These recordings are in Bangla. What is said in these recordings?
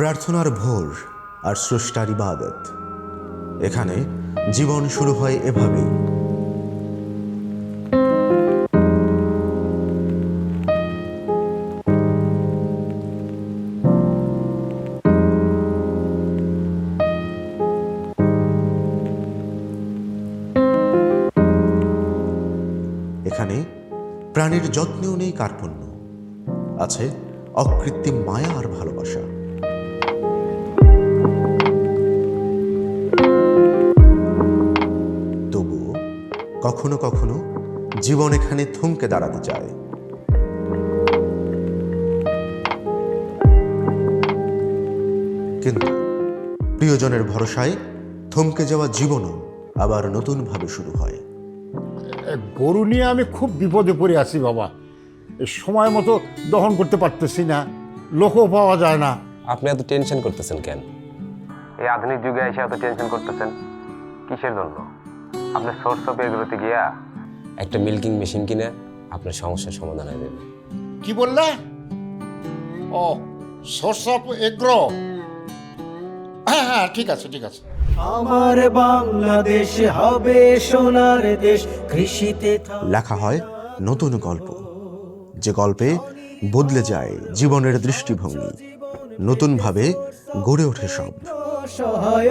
প্রার্থনার ভোর আর স্রষ্টার ইবাদত। এখানে জীবন শুরু হয় এভাবেই। এখানে প্রাণীর যত্নেও নেই কার্পণ্য। আছে অকৃত্রিম মায়া আর ভালোবাসা। কখনো কখনো জীবন এখানে থমকে দাঁড়াতে চায়। কিন্তু প্রিয়জনের ভরসায় থমকে যাওয়া জীবনও আবার নতুনভাবে শুরু হয়। গরু নিয়ে আমি খুব বিপদে পড়ে আছি বাবা। সময় মতো দহন করতে পারতেছি না লোকও পাওয়া যায় না। আপনি এত টেনশন করতেছেন কেন? এই আধুনিক যুগে এসে এত টেনশন করতেছেন কিসের জন্য? আপনার সোর্স অফ এগুলোতে গিয়া একটা মিল্কিং মেশিন কিনে আপনার সমস্যার সমাধান হয়ে যাবে। কি বললে? ও সোর্স অফ এগ্রো হ্যাঁ হ্যাঁ ঠিক আছে ঠিক আছে। আমার বাংলাদেশ হবে সোনার দেশ কৃষিতে লেখা হয় নতুন গল্প। যে গল্পে বদলে যায় জীবনের দৃষ্টিভঙ্গি নতুনভাবে গড়ে ওঠে সব। সহায়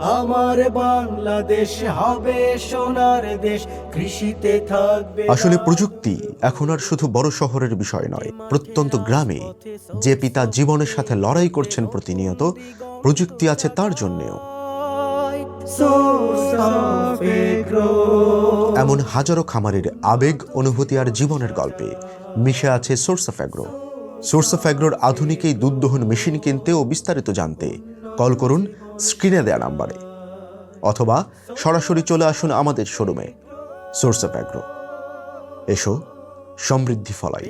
আমার বাংলাদেশ হবে সোনার দেশ কৃষিতে থাকবে আসলে প্রযুক্তি এখন আর শুধু বড় শহরের বিষয় নয় প্রত্যন্ত গ্রামে যে পিতা জীবনের সাথে লড়াই করছেন প্রতিনিয়ত প্রযুক্তি আছে তার জন্যেও। এমন হাজারো খামারের আবেগ অনুভূতি আর জীবনের গল্পে মিশে আছে source of agro source of অ্যাগ্রোর আধুনিক এই দুধ দহন মেশিন কিনতে ও বিস্তারিত জানতে কল করুন স্ক্রিনে দেয়া নাম্বারে অথবা সরাসরি চলে আসুন আমাদের শোরুমে সোর্স অফ অ্যাগ্রো এসো, সমৃদ্ধি ফলাই।